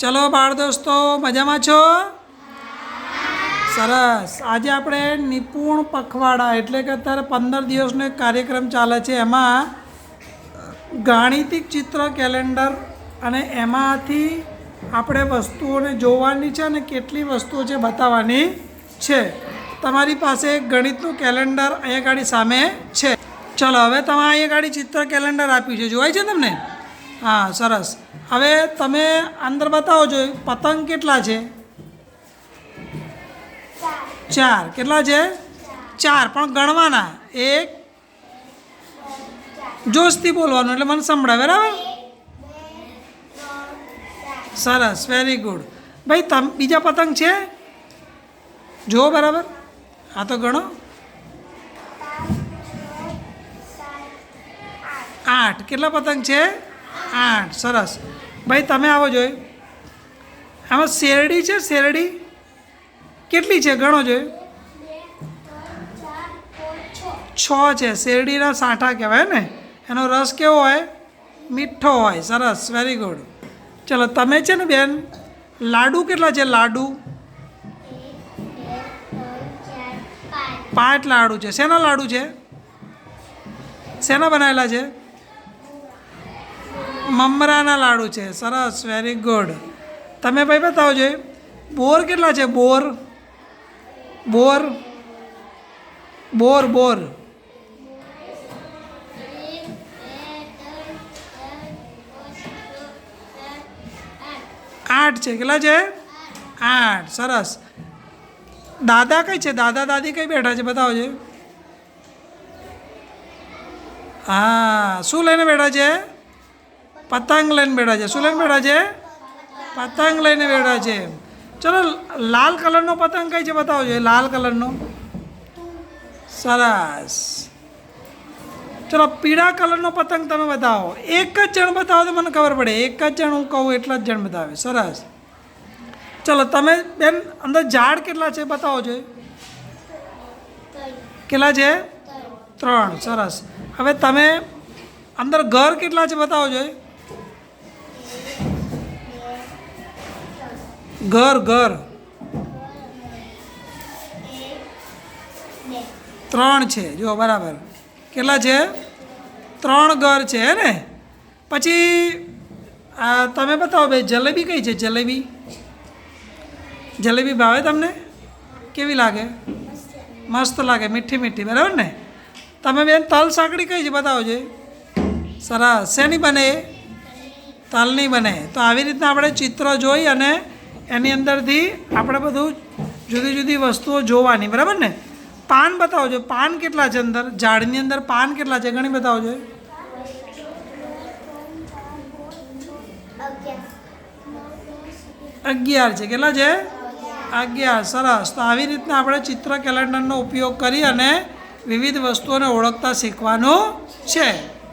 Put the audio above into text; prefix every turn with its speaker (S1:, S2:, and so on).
S1: ચલો બાળ દોસ્તો મજામાં છો? સરસ. આજે આપણે નિપુણ પખવાડા, એટલે કે અત્યારે પંદર દિવસનો એક કાર્યક્રમ ચાલે છે. એમાં ગાણિતિક ચિત્ર, કેલેન્ડર અને એમાંથી આપણે વસ્તુઓને જોવાની છે અને કેટલી વસ્તુઓ છે બતાવવાની છે. તમારી પાસે ગણિતનું કેલેન્ડર અહીંયા ગાડી સામે છે. ચલો, હવે તમે અહીંયા ગાડી ચિત્ર, કેલેન્ડર આપ્યું છે. જોવાય છે તમને? હા, સરસ. હવે તમે અંદર બતાવો છો પતંગ કેટલા છે? ચાર. કેટલા છે? ચાર. પણ ગણવાના. એક. જોશથી બોલવાનું, એટલે મને સંભળાય, બરાબર? સરસ વેરી ગુડ ભાઈ, તમ, બીજા પતંગ છે? જુઓ બરાબર? હા તો ગણો. આઠ. કેટલા પતંગ છે? આઠ. સરસ. ભાઈ, તમે આવો જોયું આમાં શેરડી છે, શેરડી? કેટલી છે? ગણો જોઈએ છ છે. શેરડીના સાંઠા કહેવાય ને? એનો રસ કેવો હોય? મીઠો હોય. સરસ. વેરી ગુડ ચલો, તમે છે ને બેન, લાડુ કેટલા છે? લાડુ? પાંચ લાડુ છે. શેના લાડુ છે? શેના બનાવેલા છે? મમરાના લાડુ છે. સરસ વેરી ગુડ તમે ભાઈ બતાવો જોઈએ બોર કેટલા છે? બોર બોર બોર બોર. આઠ છે. કેટલા છે? આઠ. સરસ. દાદા કઈ છે? દાદા, દાદી કઈ બેઠા છે? બતાવો છે હા, શું લઈને બેઠા છે? પતંગ લઈને બેઠા છે. શું લઈને બેઠા છે? પતંગ લઈને બેઠા છે. ચલો લાલ કલરનો પતંગ કઈ છે બતાવો જોઈએ લાલ કલરનો. સરસ. ચલો પીળા કલરનો પતંગ તમે બતાવો. એક જ જણ બતાવો તો મને ખબર પડે. એક જ જણ હું કહું એટલા જ જણ બતાવે. સરસ. ચલો તમે બેન અંદર ઝાડ કેટલા છે બતાવો જોઈએ કેટલા છે? ત્રણ. સરસ. હવે તમે અંદર ઘર કેટલા છે બતાવો જોઈએ ઘર ઘર. ત્રણ છે જો બરાબર. કેટલા છે? ત્રણ ઘર છે, હે ને? પછી, આ તમે બતાવો ભાઈ જલેબી કઈ છે? જલેબી. જલેબી ભાવે તમને? કેવી લાગે? મસ્ત લાગે, મીઠી મીઠી, બરાબર ને? તમે બેન, તલ સાંકડી કઈ છે બતાવજો સરસ. શેની બને? એ તલની બને. તો આવી રીતના આપણે ચિત્ર જોઈ અને એની અંદરથી આપણે બધું જુદી જુદી વસ્તુઓ જોવાની, બરાબર ને? પાન બતાવજો પાન કેટલા છે અંદર? ઝાડની અંદર પાન કેટલા છે? ઘણી બતાવજો અગિયાર છે. કેટલા છે? અગિયાર. સરસ. તો આવી રીતના આપણે ચિત્ર કેલેન્ડરનો ઉપયોગ કરી અને વિવિધ વસ્તુઓને ઓળખતા શીખવાનું છે.